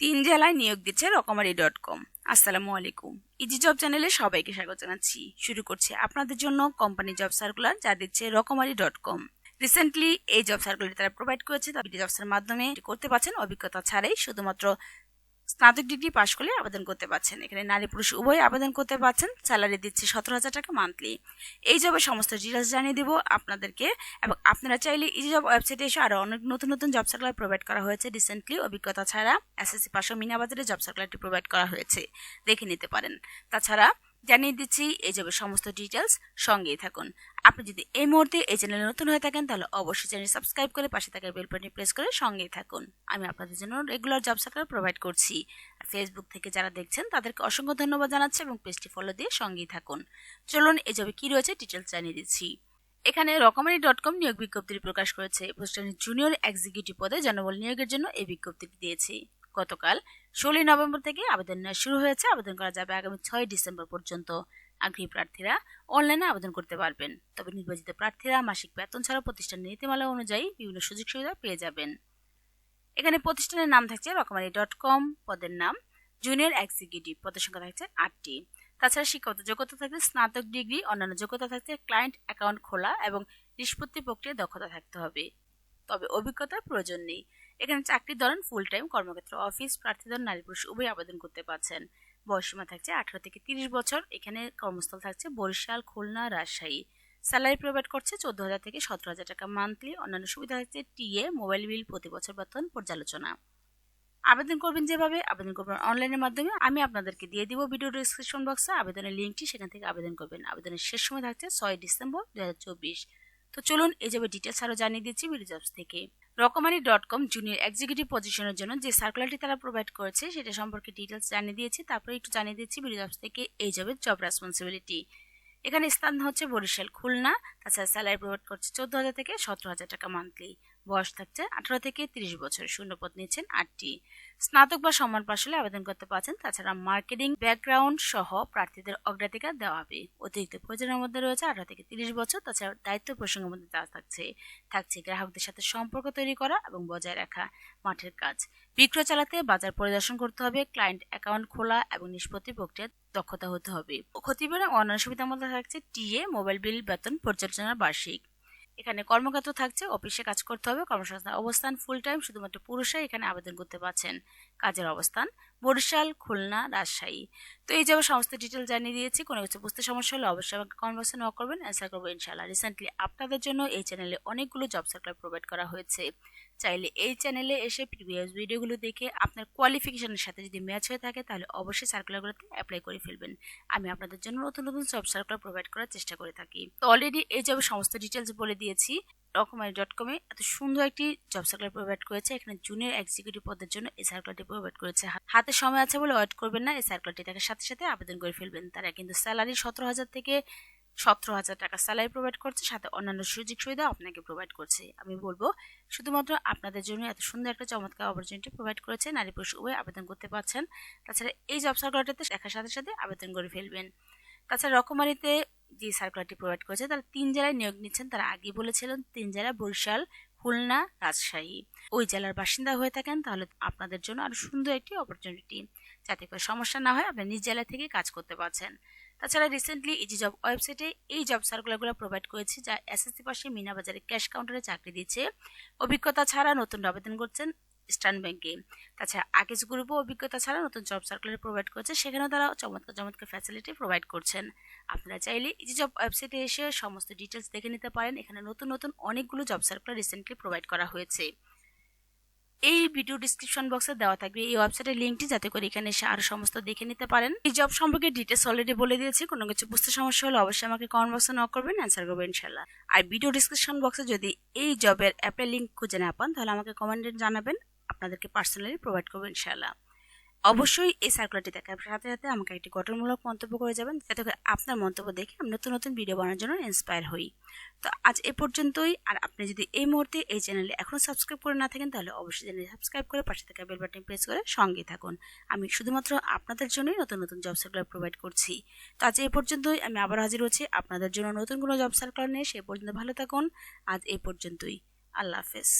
তিন জেলায় নিয়োগ দিচ্ছে রকমারি ডট কম। আসসালামু আলাইকুম। ইজি জব চ্যানেলে সবাইকে স্বাগত জানাচ্ছি। শুরু করছি আপনাদের জন্য কোম্পানি জব সার্কুলার যা দিচ্ছে রকমারি ডট কম। রিসেন্টলি এই জব সার্কুলার তারা প্রোভাইড করেছে। তারা জবসের মাধ্যমে করতে পারছেন অভিজ্ঞতা ছাড়াই। শুধুমাত্র স্নাতক ডিগ্রি পাশ করলে আবেদন করতে পারছেন। এখানে নারী পুরুষ উভয় আবেদন করতে পারছেন। স্যালারি দিচ্ছে সতেরো হাজার টাকা মান্থলি। এই জবের সমস্ত ডিটেলস জানিয়ে দেবো আপনাদেরকে এবং আপনারা চাইলে এই জব ওয়েবসাইটে এসে আরও অনেক নতুন নতুন জব সার্কুলার প্রোভাইড করা হয়েছে। রিসেন্টলি অভিজ্ঞতা ছাড়া এসএসসি পাশ মিনাবাজারে জব সার্কুলারটি প্রোভাইড করা হয়েছে। দেখে নিতে পারেন। তাছাড়া জানিয়ে দিচ্ছি, এই জবের সমস্ত ডিটেলস সঙ্গেই থাকুন। আপনি যদি এই মুহূর্তে এই চ্যানেলে নতুন হয়ে থাকেন, তাহলে অবশ্যই চ্যানেল সাবস্ক্রাইব করে পাশে থাকা বেল বাটনে প্রেস করে সঙ্গেই থাকুন। আমি আপনাদের জন্য রেগুলার জব সার্কুলার প্রোভাইড করছি। ফেসবুক থেকে যারা দেখছেন, তাদেরকে অসংখ্য ধন্যবাদ জানাচ্ছি এবং পেজটি ফলো দিয়ে সঙ্গেই থাকুন। চলুন, এই জবে কী রয়েছে ডিটেলস জানিয়ে দিচ্ছি। এখানে রকমারি ডট কম নিয়োগ বিজ্ঞপ্তি প্রকাশ করেছে। প্রতিষ্ঠানের জুনিয়র এক্সিকিউটিভ পদে জনবল নিয়োগের জন্য এই বিজ্ঞপ্তিটি দিয়েছে। গতকাল ষোলোই নভেম্বর থেকে আবেদন শুরু হয়েছে। আবেদন করা যাবে আগামী ছয় ডিসেম্বর পর্যন্ত। আগ্রহী প্রার্থীরা অনলাইনে আবেদন করতে পারবেন। তবে নির্বাচিত প্রার্থীরা মাসিক বেতন ছাড়া প্রতিষ্ঠানের নীতিমালা অনুযায়ী বিভিন্ন সুযোগ সুবিধা পেয়ে যাবেন। এখানে প্রতিষ্ঠানের নাম থাকছে রকমারি ডট কম। পদের নাম জুনিয়র এক্সিকিউটিভ। পদের সংখ্যা থাকছে আটটি। তাছাড়া শিক্ষাগত যোগ্যতা থাকছে স্নাতক ডিগ্রি, অন্যান্য যোগ্যতা থাকছে ক্লায়েন্ট অ্যাকাউন্ট খোলা এবং নিষ্পত্তি প্রক্রিয়ায় দক্ষতা থাকতে হবে। তবে অভিজ্ঞতার প্রয়োজন নেই। এখানে চাকরির ধরন ফুল টাইম কর্মক্ষেত্র। অফিস প্রার্থীদের নারী পুরুষ উভয় আবেদন করতে পারছেন। বয়সীমা থাকছে আঠারো থেকে তিরিশ বছর। এখানে কর্মস্থল থাকছে বরিশাল, খুলনা, রাজশাহী। স্যালারি প্রোভাইড করছে চোদ্দ হাজার থেকে সতেরো হাজার টাকা মান্থলি অন্যান্য সুবিধা থাকছে টিএ মোবাইল বিল প্রতি বছর বেতন পর্যালোচনা। আবেদন করবেন যেভাবে, আবেদন করবেন অনলাইনের মাধ্যমে। আমি আপনাদেরকে দিয়ে দিব ভিডিও ডিসক্রিপশন বক্সে আবেদনের লিঙ্কটি সেখান থেকে আবেদন করবেন। আবেদনের শেষ সময় থাকছে ছয় ডিসেম্বর দুই হাজার চব্বিশ। তো চলুন, এই যাবে ডিটেলস আরও জানিয়ে দিচ্ছি ভিডিও জবস থেকে। রকমারি ডট কম জুনিয়র এক্সিকিউটিভ পজিশনের জন্য যে সার্কুলারটি তারা প্রোভাইড করেছে, সেটা সম্পর্কে ডিটেলস জানিয়ে দিয়েছে। তারপরে একটু জানিয়ে দিচ্ছি, বিরোধ থেকে এই জবের জব রেসপন্সিবিলিটি এখানে স্থান হচ্ছে বরিশাল, খুলনা। তাছাড়া স্যালারি প্রোভাইড করছে চোদ্দ হাজার থেকে সতেরো হাজার টাকা মান্থলি বয়স থাকছে আঠারো থেকে তিরিশ বছর। শূন্যপদ নিচ্ছেন আটটি। স্নাতক বা সম্মান পাশ হলে আবেদন করতে পারছেন। তাছাড়া মার্কেটিং ব্যাকগ্রাউন্ড সহ প্রার্থীদের অগ্রাধিকার দেওয়া হবে। অতিরিক্ত প্রয়োজনের মধ্যে রয়েছে আঠারো থেকে তিরিশ বছর। তাছাড়া দায়িত্ব প্রসঙ্গের মধ্যে দেওয়া থাকছে। থাকছে গ্রাহকদের সাথে সম্পর্ক তৈরি করা এবং বজায় রাখা মাঠের কাজ। বিক্রয় চালাতে বাজার পরিদর্শন করতে হবে। ক্লায়েন্ট অ্যাকাউন্ট খোলা এবং নিষ্পত্তি প্রক্রিয়া দক্ষতা হতে হবে। ক্ষতিপূরণ অন্যান্য সুবিধার মধ্যে থাকছে টিএ, মোবাইল বিল, বেতন পর্যালোচনা বার্ষিক। এখানে কর্মক্ষেত্র থাকছে, অফিসে কাজ করতে হবে কর্মসংস্থান অবস্থান ফুল টাইম শুধুমাত্র পুরুষরাই এখানে আবেদন করতে পারছেন। কাজের অবস্থান, বরিশাল, খুলনা, রাজশাহী। তো এই যাবে সমস্ত ডিটেল জানিয়ে দিয়েছি, কোনো কিছু বুঝতে সমস্যা হলে অবশ্যই আমাকে বক্সে নক করবেন অ্যান্সার করব ইনশাল্লাহ রিসেন্টলি আপনাদের জন্য এই চ্যানেলে অনেকগুলো জব সার্কুলার প্রোভাইড করা হয়েছে। চাইলে এই চ্যানেলে এসে প্রিভিয়াস ভিডিওগুলো দেখে আপনার কোয়ালিফিকেশনের সাথে যদি ম্যাচ হয়ে থাকে, তাহলে অবশ্যই সার্কুলারগুলোতে অ্যাপ্লাই করে ফেলবেন। আমি আপনাদের জন্য নতুন নতুন জব সার্কুলার প্রোভাইড করার চেষ্টা করে থাকি। তো অলরেডি এই জবের সমস্ত ডিটেলস বলে দিয়েছি। রকমারি ডট কমে এত সুন্দর একটি জব সার্কুলার প্রোভাইড করেছে। এখানে জুনিয়র এক্সিকিউটিভ পদের জন্য এই সার্কুলারটি প্রোভাইড করেছে। হাতে সময় আছে বলে ওয়েট করবেন না। এই সার্কুলারটি দেখার সাথে সাথে আবেদন করে ফেলবেন। তারা কিন্তু স্যালারি সতেরো হাজার থেকে সতেরো হাজার টাকা স্যালারি প্রোভাইড করছে, সাথে অন্যান্য সুযোগ সুবিধা আপনাকে প্রোভাইড করছে। আমি বলব, শুধুমাত্র আপনাদের জন্য এত সুন্দর একটা চমৎকার অপরচুনিটি প্রোভাইড করেছে নারী পুরুষ উভয় আবেদন করতে পারছেন। তাছাড়া এই জব সার্কুলারটাতে দেখার সাথে সাথে আবেদন করে ফেলবেন। তাছাড়া রকমারিতে যে সার্কুলারটি প্রোভাইড করেছে, তারা তিন জেলায় নিয়োগ নিচ্ছেন। তারা আগে বলেছিলেন, তিন জেলা বরিশাল, খুলনা, রাজশাহী। ওই জেলার বাসিন্দা হয়ে থাকেন, তাহলে আপনাদের জন্য আরও সুন্দর একটি অপরচুনিটি যাতে করে সমস্যা না হয়, আপনি নিজ জেলা থেকে কাজ করতে পারছেন। তাছাড়া রিসেন্টলি ইজি জব ওয়েবসাইটে এই জব সার্কুলারগুলো প্রোভাইড করেছে, যা এসএসসি পাশে মিনাবাজারে ক্যাশ কাউন্টারে চাকরি দিচ্ছে। অভিজ্ঞতা ছাড়া নতুন আবেদন করছেন ইস্টার্ন ব্যাংকে তাছাড়া আগেজ গ্রুপও অভিজ্ঞতা ছাড়া নতুন জব সার্কুলার প্রোভাইড করছে, সেখানেও তারা চমৎকার চমৎকার ফ্যাসিলিটি প্রোভাইড করছেন। আপনারা চাইলে ইজি জব ওয়েবসাইটে এসে সমস্ত ডিটেলস দেখে নিতে পারেন। এখানে নতুন নতুন অনেকগুলো জব সার্কুলার রিসেন্টলি প্রোভাইড করা হয়েছে। এই ভিডিও ডিসক্রিপশন বক্সে দেওয়া থাকবে। এই ওয়েবসাইটের লিঙ্কটি যাতে করে এখানে এসে আরও সমস্ত দেখে নিতে পারেন। এই জব সম্পর্কে ডিটেলস অলরেডি বলে দিয়েছি। কোনো কিছু বুঝতে সমস্যা হলে অবশ্যই আমাকে কমেন্ট বক্সে নক করবেন অ্যান্সার করবেন ইনশাল্লাহ আর ভিডিও ডিসক্রিপশন বক্সে যদি এই জবের অ্যাপের লিঙ্ক খুঁজে না পান, তাহলে আমাকে কমেন্টে জানাবেন। আপনাদেরকে পার্সোনালি প্রোভাইড করবেন ইনশাল্লাহ অবশ্যই এই সার্কুলারটি দেখার সাথে সাথে আমাকে একটি গঠনমূলক মন্তব্য করে যাবেন, যাতে করে আপনার মন্তব্য দেখে আমি নতুন নতুন ভিডিও বানানোর জন্য ইন্সপায়ার হই। তো আজ এ পর্যন্তই, আর আপনি যদি এই মুহূর্তে এই চ্যানেলে এখনও সাবস্ক্রাইব করে না থাকেন, তাহলে অবশ্যই চ্যানেলে সাবস্ক্রাইব করে পাশে থাকা বেল বাটন প্রেস করে সঙ্গে থাকুন। আমি শুধুমাত্র আপনাদের জন্যই নতুন নতুন জব সার্কুলার প্রোভাইড করছি। তো আজ এ পর্যন্তই, আমি আবার হাজির হচ্ছি আপনাদের জন্য নতুন কোনো জব সার্কুলার নিয়ে সে পর্যন্ত ভালো থাকুন। আজ এই পর্যন্তই। আল্লাহ হাফেজ।